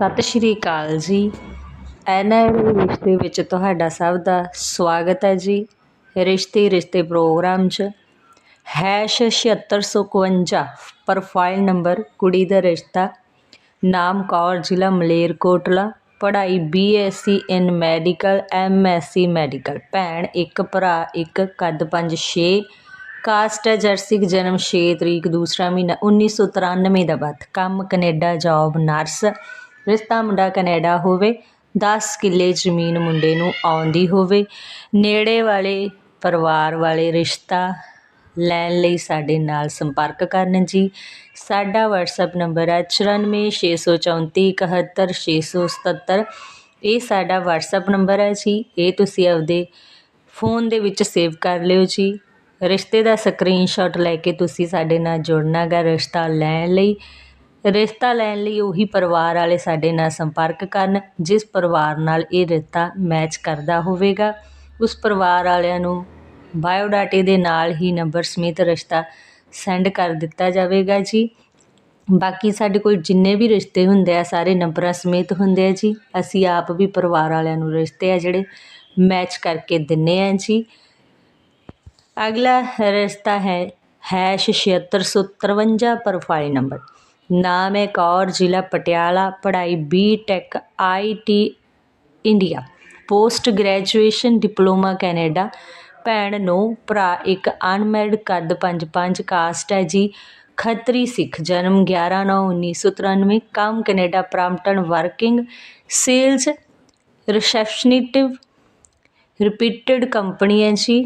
ਸਤਿ ਸ਼੍ਰੀ ਅਕਾਲ ਜੀ। ਐਨਆਰਆਈ ਰਿਸ਼ਤੇ ਵਿੱਚ ਤੁਹਾਡਾ ਸਭ ਦਾ ਸਵਾਗਤ ਹੈ ਜੀ। ਰਿਸ਼ਤੇ ਰਿਸ਼ਤੇ ਪ੍ਰੋਗਰਾਮ 'ਚ ਹੈਸ਼ 7651 ਪ੍ਰੋਫਾਈਲ ਨੰਬਰ ਕੁੜੀ ਦਾ ਰਿਸ਼ਤਾ, ਨਾਮ ਕੌਰ, ਜ਼ਿਲ੍ਹਾ ਮਲੇਰਕੋਟਲਾ ਪੜ੍ਹਾਈ BSc in medical MSc medical. ਭੈਣ ਇੱਕ, ਭਰਾ ਇੱਕ, ਕੱਦ 5 6 ਕਾਸਟ ਹੈ ਜਰਸਿਕ ਜਨਮ 6 ਤਰੀਕ, ਦੂਸਰਾ ਮਹੀਨਾ 1993 ਦਾ ਬਾਅਦ ਕੰਮ ਕੈਨੇਡਾ ਜੌਬ ਨਰਸ ਰਿਸ਼ਤਾ ਮੁੰਡਾ ਕੈਨੇਡਾ ਹੋਵੇ 10 ਕਿੱਲੇ ਜ਼ਮੀਨ ਮੁੰਡੇ ਨੂੰ ਆਉਂਦੀ ਹੋਵੇ, ਨੇੜੇ ਵਾਲੇ ਪਰਿਵਾਰ ਵਾਲੇ ਰਿਸ਼ਤਾ ਲੈਣ ਲਈ ਸਾਡੇ ਨਾਲ ਸੰਪਰਕ ਕਰਨ ਜੀ। ਸਾਡਾ WhatsApp ਨੰਬਰ ਹੈ 9464417677 ਇਹ ਸਾਡਾ WhatsApp ਨੰਬਰ ਹੈ ਜੀ। ਇਹ ਤੁਸੀਂ ਆਪਦੇ ਫੋਨ ਦੇ ਵਿੱਚ ਸੇਵ ਕਰ ਲਿਓ ਜੀ। ਰਿਸ਼ਤੇ ਦਾ ਸਕਰੀਨਸ਼ਾਟ ਲੈ ਕੇ ਤੁਸੀਂ ਸਾਡੇ ਨਾਲ ਜੁੜਨਾ ਗਾ ਰਿਸ਼ਤਾ ਲੈਣ ਲਈ। ਰਿਸ਼ਤਾ ਲੈਣ ਲਈ ਉਹੀ ਪਰਿਵਾਰ ਵਾਲੇ ਸਾਡੇ ਨਾਲ ਸੰਪਰਕ ਕਰਨ, ਜਿਸ ਪਰਿਵਾਰ ਨਾਲ ਇਹ ਰਿਸ਼ਤਾ ਮੈਚ ਕਰਦਾ ਹੋਵੇਗਾ। ਉਸ ਪਰਿਵਾਰ ਵਾਲਿਆਂ ਨੂੰ ਬਾਇਓਡਾਟੇ ਦੇ ਨਾਲ ਹੀ ਨੰਬਰ ਸਮੇਤ ਰਿਸ਼ਤਾ ਸੈਂਡ ਕਰ ਦਿੱਤਾ ਜਾਵੇਗਾ ਜੀ। ਬਾਕੀ ਸਾਡੇ ਕੋਲ ਜਿੰਨੇ ਵੀ ਰਿਸ਼ਤੇ ਹੁੰਦੇ ਆ, ਸਾਰੇ ਨੰਬਰਾਂ ਸਮੇਤ ਹੁੰਦੇ ਆ ਜੀ। ਅਸੀਂ ਆਪ ਵੀ ਪਰਿਵਾਰ ਵਾਲਿਆਂ ਨੂੰ ਰਿਸ਼ਤੇ ਆ ਜਿਹੜੇ ਮੈਚ ਕਰਕੇ ਦਿੰਨੇ ਆ ਜੀ। ਅਗਲਾ ਰਿਸ਼ਤਾ ਹੈ ਹੈਸ਼ 7653 ਪ੍ਰੋਫਾਈਲ ਨੰਬਰ ਨਾਮ ਹੈ ਕੌਰ ਜ਼ਿਲ੍ਹਾ ਪਟਿਆਲਾ, ਪੜ੍ਹਾਈ B tech I T India post graduation diploma Canada. ਭੈਣ ਨੂੰ ਭਰਾ ਇੱਕ ਅਨਮੈਰਿਡ ਕੱਦ 5-5 ਕਾਸਟ ਹੈ ਜੀ। ਖੱਤਰੀ ਸਿੱਖ, ਜਨਮ 11/9/1993 ਕੰਮ Canada Brampton working sales receptionist, reputed company ਹੈ ਜੀ।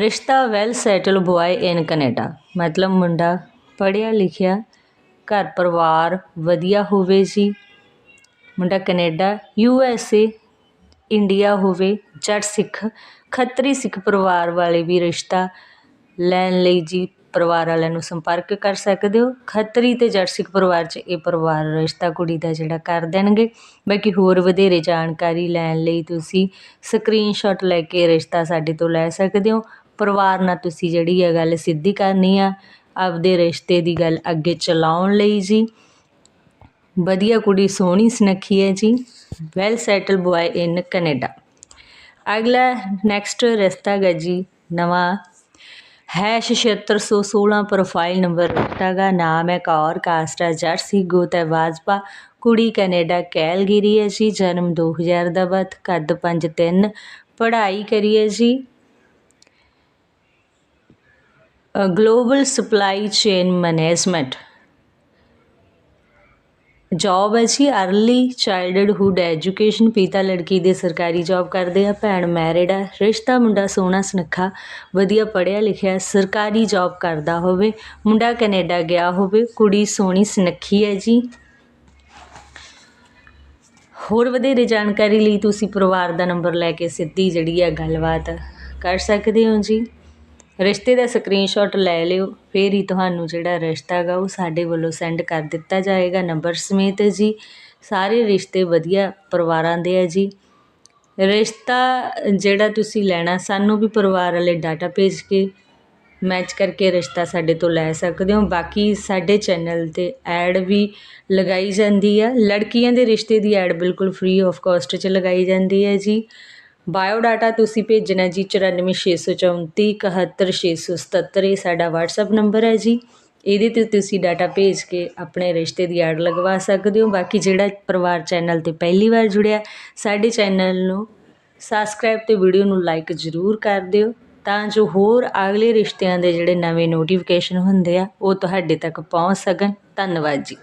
ਰਿਸ਼ਤਾ well settle boy in Canada, ਮਤਲਬ ਮੁੰਡਾ ਪੜ੍ਹਿਆ ਲਿਖਿਆ, ਘਰ ਪਰਿਵਾਰ ਵਧੀਆ ਹੋਵੇ ਜੀ। ਮੁੰਡਾ Canada, U S A, India ਹੋਵੇ, ਜੱਟ ਸਿੱਖ, ਖੱਤਰੀ ਸਿੱਖ ਪਰਿਵਾਰ ਵਾਲੇ ਵੀ ਰਿਸ਼ਤਾ ਲੈਣ ਲਈ ਜੀ ਪਰਿਵਾਰ ਵਾਲਿਆਂ ਨੂੰ ਸੰਪਰਕ ਕਰ ਸਕਦੇ ਹੋ। ਖੱਤਰੀ ਤੇ ਜੱਟ ਸਿੱਖ ਪਰਿਵਾਰ 'ਚ ਇਹ ਪਰਿਵਾਰ ਰਿਸ਼ਤਾ ਕੁੜੀ ਦਾ ਜਿਹੜਾ ਕਰ ਦੇਣਗੇ। ਬਾਕੀ ਹੋਰ ਵਧੇਰੇ ਜਾਣਕਾਰੀ ਲੈਣ ਲਈ ਤੁਸੀਂ ਸਕਰੀਨਸ਼ਾਟ ਲੈ ਕੇ ਰਿਸ਼ਤਾ ਸਾਡੇ ਤੋਂ ਲੈ ਸਕਦੇ ਹੋ। ਪਰਿਵਾਰ ਨਾਲ ਤੁਸੀਂ ਜਿਹੜੀ ਹੈ ਗੱਲ ਸਿੱਧੀ ਕਰਨੀ ਆ ਆਪਦੇ ਰਿਸ਼ਤੇ ਦੀ ਗੱਲ ਅੱਗੇ ਚਲਾਉਣ ਲਈ ਜੀ। ਵਧੀਆ ਕੁੜੀ, ਸੋਹਣੀ, ਸੁਨੱਖੀ ਹੈ ਜੀ। Well settle boy in Canada ਅਗਲਾ ਨੈਕਸਟ ਰਿਸ਼ਤਾ ਗਾ ਜੀ, ਨਵਾਂ। ਹੈਸ਼ 7616 ਪ੍ਰੋਫਾਈਲ ਨੰਬਰ ਰਿਸ਼ਤਾ ਗਾ। ਨਾਮ ਹੈ ਕੌਰ ਕਾਸਟਾ ਹੈ ਜੱਟ ਸੀ ਗੋਤ ਹੈ ਵਾਜਪਾ। ਕੁੜੀ ਕੈਨੇਡਾ ਕੈਲਗਰੀ ਹੈ ਜੀ, ਜਨਮ 2000 ਦਾ ਬਤ ਕੱਦ 5'3 ਪੜ੍ਹਾਈ ਕਰੀ ਹੈ ਜੀ। Global supply chain management job ਹੈ ਜੀ ਅਰਲੀ ਚਾਈਲਡਹੂਡ ਐਜੂਕੇਸ਼ਨ ਪਿਤਾ ਲੜਕੀ ਦੇ ਸਰਕਾਰੀ ਜੌਬ ਕਰਦੇ ਆ, ਭੈਣ ਮੈਰਿਡ ਹੈ ਰਿਸ਼ਤਾ ਮੁੰਡਾ ਸੋਹਣਾ ਸੁਨੱਖਾ, ਵਧੀਆ ਪੜ੍ਹਿਆ ਲਿਖਿਆ, ਸਰਕਾਰੀ ਜੌਬ ਕਰਦਾ ਹੋਵੇ, ਮੁੰਡਾ ਕੈਨੇਡਾ ਗਿਆ ਹੋਵੇ, ਕੁੜੀ ਸੋਹਣੀ ਸੁਨੱਖੀ ਹੈ ਜੀ। ਹੋਰ ਵਧੇਰੇ ਜਾਣਕਾਰੀ ਲਈ ਤੁਸੀਂ ਪਰਿਵਾਰ ਦਾ ਨੰਬਰ ਲੈ ਕੇ ਸਿੱਧੀ ਜਿਹੜੀ ਹੈ ਗੱਲਬਾਤ ਕਰ ਸਕਦੇ ਹੋ ਜੀ। ਰਿਸ਼ਤੇ ਦਾ ਸਕਰੀਨਸ਼ਾਟ ਲੈ ਲਿਓ, ਫਿਰ ਹੀ ਤੁਹਾਨੂੰ ਜਿਹੜਾ ਰਿਸ਼ਤਾ ਹੈਗਾ ਉਹ ਸਾਡੇ ਵੱਲੋਂ ਸੈਂਡ ਕਰ ਦਿੱਤਾ ਜਾਏਗਾ ਨੰਬਰ ਸਮੇਤ ਜੀ। ਸਾਰੇ ਰਿਸ਼ਤੇ ਵਧੀਆ ਪਰਿਵਾਰਾਂ ਦੇ ਆ ਜੀ। ਰਿਸ਼ਤਾ ਜਿਹੜਾ ਤੁਸੀਂ ਲੈਣਾ, ਸਾਨੂੰ ਵੀ ਪਰਿਵਾਰ ਵਾਲੇ ਡਾਟਾ ਭੇਜ ਕੇ ਮੈਚ ਕਰਕੇ ਰਿਸ਼ਤਾ ਸਾਡੇ ਤੋਂ ਲੈ ਸਕਦੇ ਹੋ। ਬਾਕੀ ਸਾਡੇ ਚੈਨਲ ਤੇ ਐਡ ਵੀ ਲਗਾਈ ਜਾਂਦੀ ਆ। ਲੜਕੀਆਂ ਦੇ ਰਿਸ਼ਤੇ ਦੀ ਐਡ ਬਿਲਕੁਲ ਫ੍ਰੀ ਆਫ ਕਾਸਟ 'ਚ ਲਗਾਈ ਜਾਂਦੀ ਹੈ ਜੀ। ਬਾਇਓ ਡਾਟਾ ਤੁਸੀਂ ਭੇਜਣਾ ਜੀ 9464471677 ਇਹ ਸਾਡਾ WhatsApp ਨੰਬਰ ਹੈ ਜੀ। ਇਹਦੇ ਤੇ ਤੁਸੀਂ ਡਾਟਾ ਭੇਜ ਕੇ ਆਪਣੇ ਰਿਸ਼ਤੇ ਦੀ ਐਡ ਲਗਵਾ ਸਕਦੇ ਹੋ। ਬਾਕੀ ਜਿਹੜਾ ਪਰਿਵਾਰ ਚੈਨਲ ਤੇ ਪਹਿਲੀ ਵਾਰ ਜੁੜਿਆ, ਸਾਡੇ ਚੈਨਲ ਨੂੰ ਸਬਸਕ੍ਰਾਈਬ ਤੇ ਵੀਡੀਓ ਨੂੰ ਲਾਈਕ ਜ਼ਰੂਰ ਕਰ ਦਿਓ। ਤਾਂ ਜੋ ਹੋਰ ਅਗਲੇ ਰਿਸ਼ਤਿਆਂ ਦੇ ਜਿਹੜੇ ਨਵੇਂ ਨੋਟੀਫਿਕੇਸ਼ਨ ਹੁੰਦੇ ਆ, ਉਹ ਤੁਹਾਡੇ ਤੱਕ ਪਹੁੰਚ ਸਕਣ। ਧੰਨਵਾਦ ਜੀ।